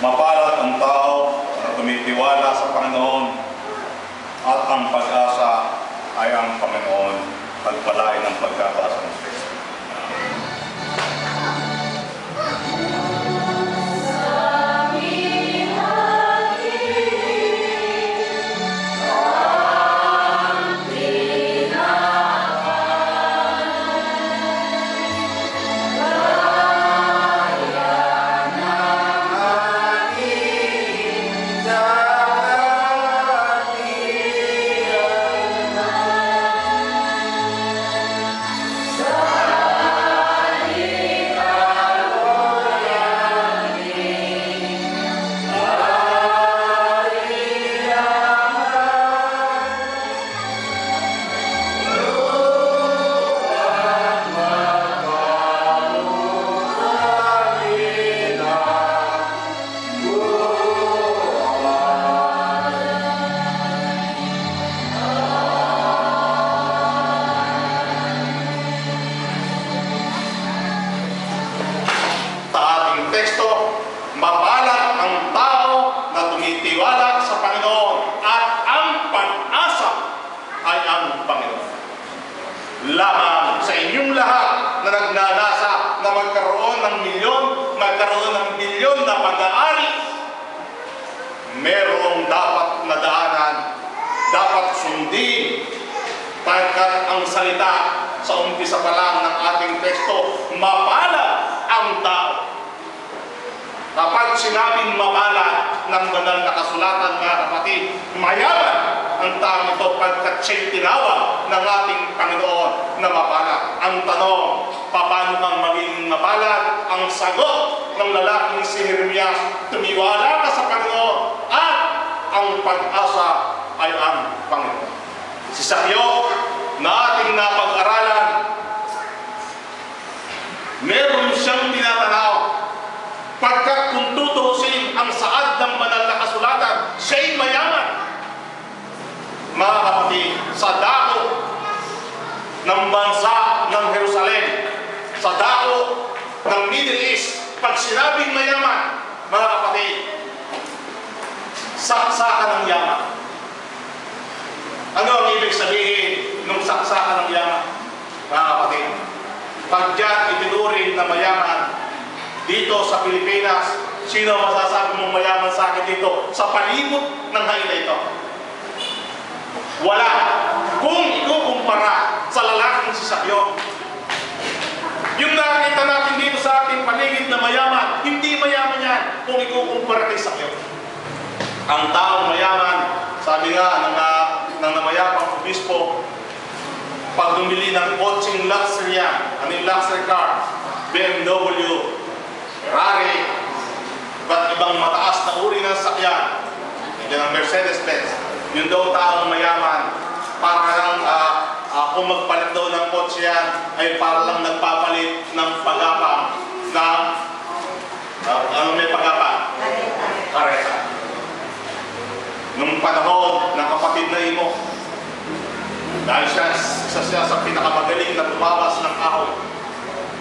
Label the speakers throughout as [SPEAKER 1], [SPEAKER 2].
[SPEAKER 1] Mapalad ang tao na tumitiwala sa Panginoon at ang pag-asa ay ang Panginoon. Pagpalain ang pagkabasa sa Panginoon at ang pag-asa ay ang Panginoon. Lamang sa inyong lahat na nagnanasa na magkaroon ng milyon, magkaroon ng bilyon na pag-aari, merong dapat na daanan, dapat sundin, pagkat ang salita sa umpisa pa lang ng ating teksto, mapalad ang tao. Kapag sinabing mapalad ng banal na kasulatan, mga kapatid, mayaman ang tao ito pagkat siya'y tinawag ng ating Panginoon na mapalad. Ang tanong, paano bang maging mapalad? Ang sagot ng lalaking si Jeremias, tumiwala ka sa Panginoon at ang pag-asa ay ang Panginoon. Si Sakyo na ating napag-aralan, meron siyang tinatanaw pagkat kung tutusin ang saad ng banal na kasulatan, siya'y mayaman. Mga kapatid, sa dako ng bansa ng Jerusalem, sa dako ng Middle East, pag sinabing mayaman, mga kapatid, saksakan ng yaman. Ano ang ibig sabihin ng saksakan ng yaman? Mga kapatid, pag diyan itinuring na mayaman dito sa Pilipinas, sino masasabi mong mayaman sa akin dito sa palibot ng haila ito? Wala. Kung ikukumpara sa lalaking si Sakyo, yung nakita natin dito sa ating paligid na mayaman, hindi mayaman yan kung ikukumpara kay Sakyo. Ang taong mayaman, sabi nga ng, uh, ng namayapang obispo, pag bumili ng kotseng luxury yan, yung luxury car, BMW, Ferrari, ba't ibang mataas na uri ng sakyan, yan ang Mercedes-Benz, yun daw taong mayaman, para lang ah, ah, kung magpalit daw ng kotse yan, ay para lang nagpapalit ng pagapa na, ah, ano may pagapa? Kareta. Nung panahon ng kapatid na imo, dahil siya, isa siya sa pinakamagaling na tumawas ng kahoy.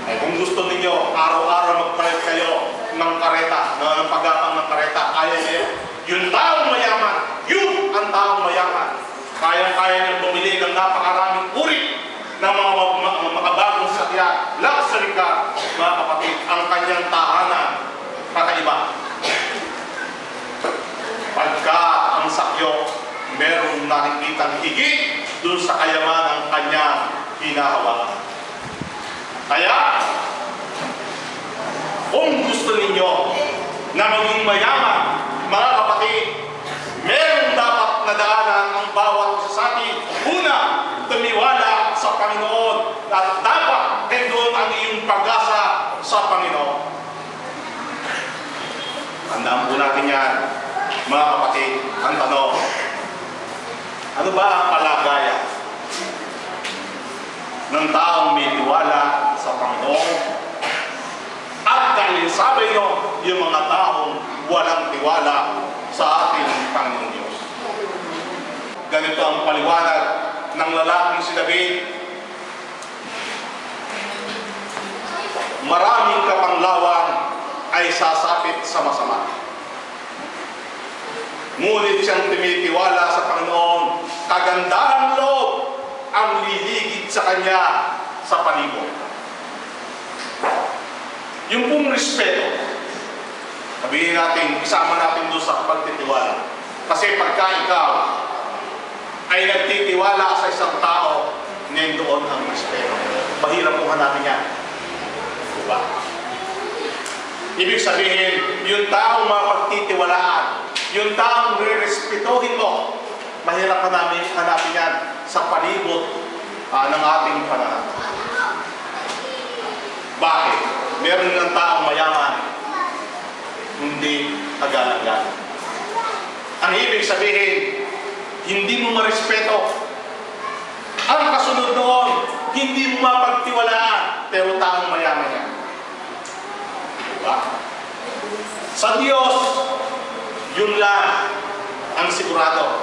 [SPEAKER 1] Ay kung gusto ninyo, araw-araw magpalit kayo ng kareta, ng pagapang ng kareta, kaya niyo. Yung taong mayaman, yun ang taong mayaman. Kaya-kaya niyang bumili ng napakaraming uri ng mga, mga, mga makabagong sakyan, luxury car, mga kapatid, ang kanyang tahanan, kakaiba. Pagka ang sakyo, merong nakikitang higit dun sa kayaman ng kanyang hinahawakan. Kaya, kung gusto ninyo na maging mayaman, dapat na daanan ang bawat isa sa atin. Una, tumiwala sa Panginoon at dapat doon ang iyong pag-asa sa Panginoon. Tandaan po natin yan, mga kapatid, ang tanong, ano ba ang palagayan ng taong may tiwala sa Panginoon? At dahil sabi nyo, yung mga taong walang tiwala sa ating Panginoon. Ganito ang paliwanag ng lalaking si David. Maraming kapanglawan ay sasapit sa masama. Ngunit siyang tumitiwala sa Panginoon, kagandahan loob ang liligid sa Kanya sa palibot. Yung pong respeto, sabihin natin, isama natin doon sa pagtitiwala. Kasi pagka ikaw ay nagtitiwala sa isang tao, ngayon doon ang respeto. Mahirap kung hanapin yan. Diba? Ibig sabihin, yung taong mapagtitiwalaan, yung taong re-respetuhin mo, mahirap ka namin hanapin yan sa palibot ah, ng ating pananampalataya. Bakit? Meron ng taong mayaman, hindi agad-agad. Ang ibig sabihin, hindi mo marespeto. Ang kasunod doon, hindi mo mapagtiwalaan, pero taong mayaman yan. Diba? Sa Diyos, yun lang ang sigurado.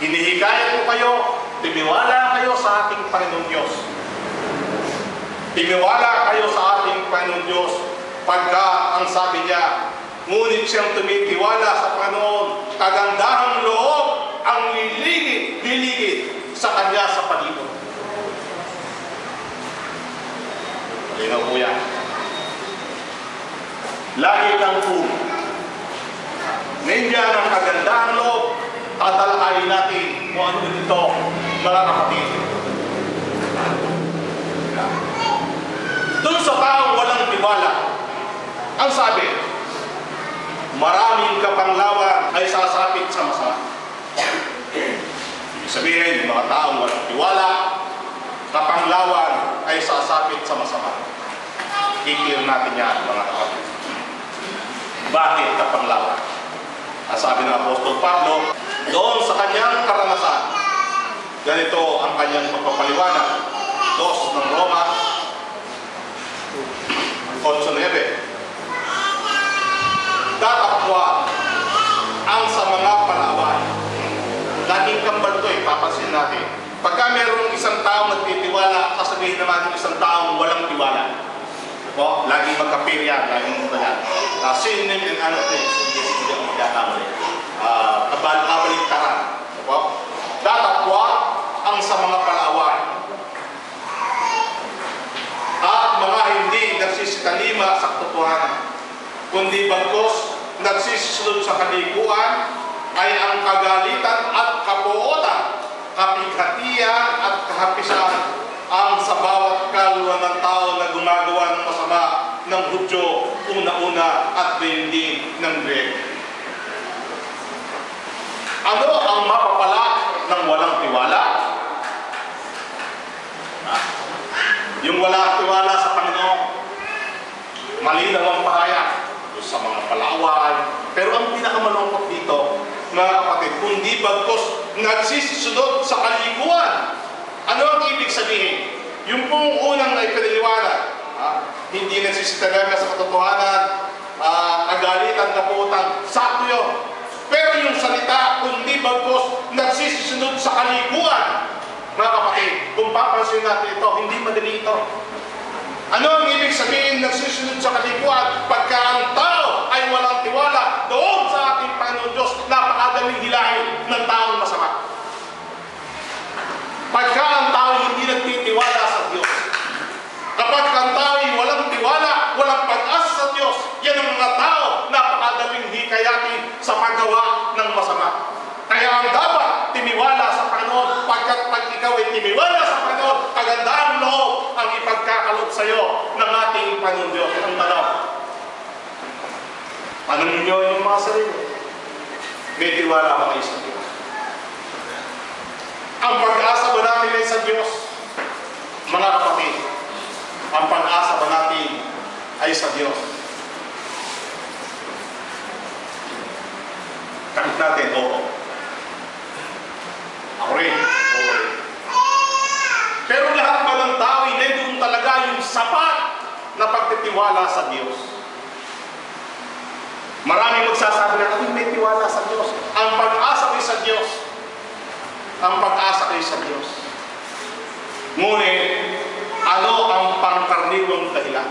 [SPEAKER 1] Hinihikayat ko kayo, timiwala kayo sa ating Panginoon Diyos. Timiwala kayo sa ating Panginoon Diyos pagka ang sabi niya, ngunit siyang tumitiwala sa Panginoon, kagandahang loob ang liligid, liligid sa Kanya sa palibot. Po yan. Lagi kang puno. Nandiyan ang kagandahang loob, tatalakayin natin kung ano ito, mga kapatid. Doon sa taong walang tiwala, ang sabi, maraming kapanglawan ay sasapit sa masama. Ibig sabihin, mga taong walang tiwala, kapanglawan ay sasapit sa masama. Kikir natin yan, mga kapatid. Bakit kapanglawan? Ang sabi ng Apostol Pablo, doon sa kanyang karanasan, ganito ang kanyang pagpapaliwanag. Dos ng Roma, 8.9 Tatapwa ang sa mga palaway. Laging kambal to eh, papansin natin. Pagka mayroong isang taong nagtitiwala, sasabihin naman ng isang taong walang tiwala. O, laging magkapir yan, laging ito yan. Uh, synonym and ano things, hindi hindi ako magkakamali. Uh, kabal, kabaliktaran. O, tatapwa ang sa mga palaway at mga hindi nagsisikalima sa katotohanan, kundi bagkos nagsisisunod sa kalikuan ay ang kagalitan at kapuotan, kapighatian at kahapisan ang sa bawat kaluluwa ng tao na gumagawa ng masama ng Hudyo, din ng Grego. Ano ang mapapala ng walang tiwala? Yung wala tiwala sa Panginoon, malinaw ang pahayag sa mga palaway. Pero ang pinakamalungkot dito, mga kapatid, kundi bagkos nagsisisunod sa kalikuan. Ano ang ibig sabihin? Yung pong unang na ipiniliwanag, ha? hindi nagsisitalaga sa katotohanan, uh, kagalitan, kaputan, sakto yun. Pero yung salita, kundi bagkos nagsisisunod sa kalikuan, mga kapatid, kung papansin natin ito, hindi madali ito. Ano ang ibig sabihin nagsusunod sa kalikuan pagka ang tao ay walang tiwala doon sa ating Panginoon Diyos, napakadaling hilahin ng taong masama. Pagka ang tao hindi nagtitiwala sa Diyos, kapag ang tao ay walang tiwala, walang pag-asa sa Diyos, yan ang mga tao napakadaling hikayatin sa paggawa ng masama. Kaya ang dapat timiwala sa Panginoon, pagkat pag ikaw ay timiwala sa Panginoon, kagandang loob ang ipagkakalob sa iyo ng ating Panginoon Diyos. Ang tanong, tanong ninyo yung mga sarili. May tiwala ba kayo sa Diyos? Ang pag-asa ba natin ay sa Diyos? Mga kapatid, ang pag-asa ba natin ay sa Diyos? Kahit natin, oo. Ako rin. Pero lahat ba ng tao, hindi talaga yung sapat na pagtitiwala sa Diyos. Maraming magsasabi na, ay, may tiwala sa Diyos. Ang pag-asa ko sa Diyos. Ang pag-asa ko sa Diyos. Ngunit, ano ang pangkarniwang dahilan?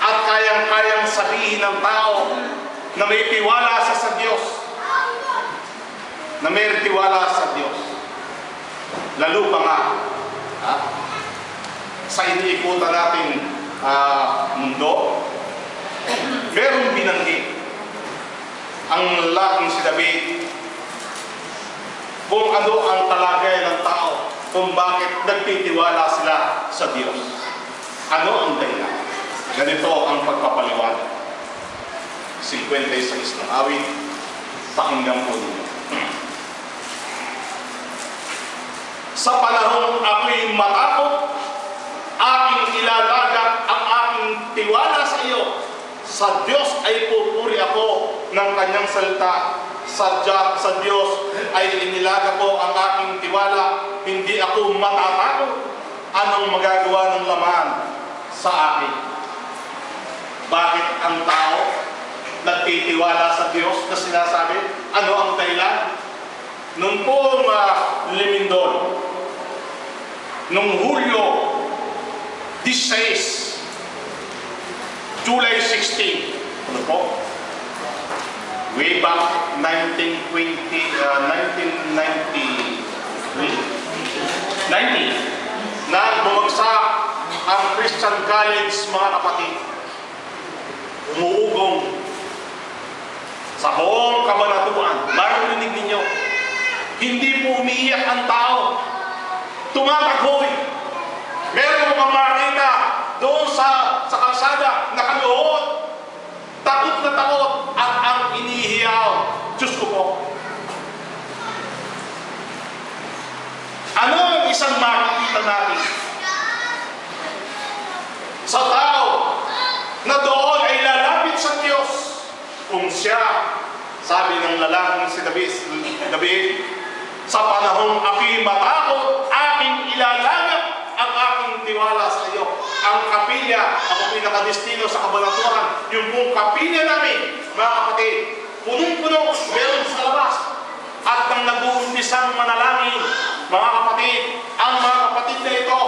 [SPEAKER 1] At kayang-kayang sabihin ng tao na may tiwala sa sa Diyos na may tiwala sa Diyos. Lalo pa nga, ha? Sa iniikutan natin ah, mundo, merong binanggit ang lalaking si David kung ano ang kalagay ng tao, kung bakit nagtitiwala sila sa Diyos. Ano ang dahilan? Ganito ang pagpapaliwanag. 56 ng awit, pakinggan po ninyo. Sa panahon ako'y matakot, aking ilalagak ang aking tiwala sa iyo. Sa Diyos ay pupuri ako ng kanyang salita. Sa, sa Diyos ay inilaga ko ang aking tiwala. Hindi ako matatakot. Anong magagawa ng laman sa akin? Bakit ang tao nagtitiwala sa Diyos na sinasabi? Ano ang dahilan? Nung pong uh, Limindol, nung Hulyo 16, July 16, ano po? Way back 1920, uh, 1993, 90, na bumagsak ang Christian College, mga kapatid. Umuugong sa buong kabanatuan. Marinig ninyo, hindi po umiiyak ang tao. Tumatagoy. Meron mga makita doon sa, sa kalsada, nakaluhod. Takot na takot at ang inihiyaw. Diyos ko po. Ano ang isang makikita natin? Sa tao na doon ay lalapit sa Diyos kung siya, sabi ng lalaking si David, David sa panahong ako'y matakot, aking ilalagap ang aking tiwala sa iyo. Ang kapilya, ako pinakadestino sa kabanaturan, yung buong kapilya namin, mga kapatid, punong-puno, meron sa labas. At nang nag-uumpisang manalangin, mga kapatid, ang mga kapatid na ito,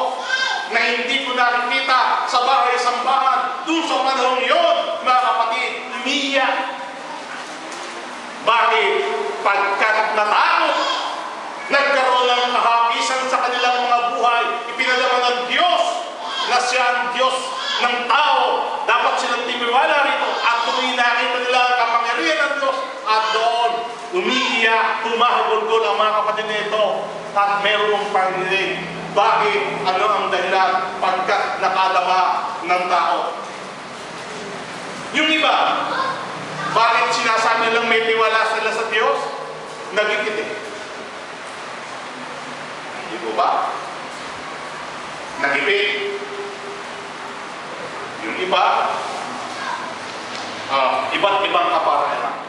[SPEAKER 1] na hindi ko nakikita sa bahay sambahan, doon sa panahong yun, mga kapatid, umiiyak. Bakit? Pagkat natakot, nagkaroon ng kahapisan sa kanilang mga buhay, ipinadama ng Diyos na siya ang Diyos ng tao. Dapat silang timiwala rito at kung nakita nila ang kapangyarihan ng Diyos at doon umiiyak, tumahagulgol ang mga kapatid nito at merong panginig. Bakit? Ano ang dahilan? Pagkat nakadama ng tao. Yung iba, bakit sinasabi nilang may tiwala sila sa Diyos? Nagigiti. Hindi ba? Nagipit. Yung iba, ah, iba't ibang kaparaanan.